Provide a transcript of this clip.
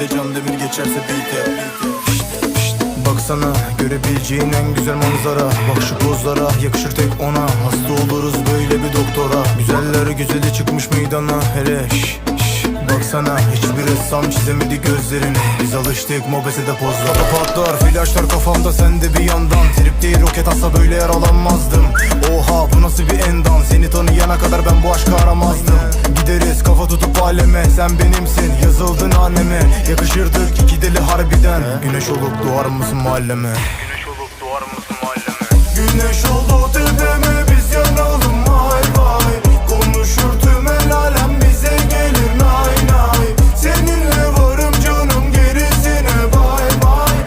beat'e Baksana görebileceğin en güzel manzara. Bak şu pozlara yakışır tek ona. Hasta oluruz böyle bir doktora. Güzeller güzeli çıkmış meydana. Hele şş, şş. Hiçbir ressam çizemedi gözlerini. Biz alıştık mobesede pozlara. Patlar flaşlar kafamda sende bir yandan. Trip değil roket atsa böyle yaralanmazdım. Oha bu nasıl bir endam Seni tanıyana kadar ben bu aşkı aramazdım. Gideriz aleme Sen benimsin yazıldın anneme. Yakışırdık iki deli harbiden. Güneş olup doğar mısın mahalleme? Güneş olup doğar mısın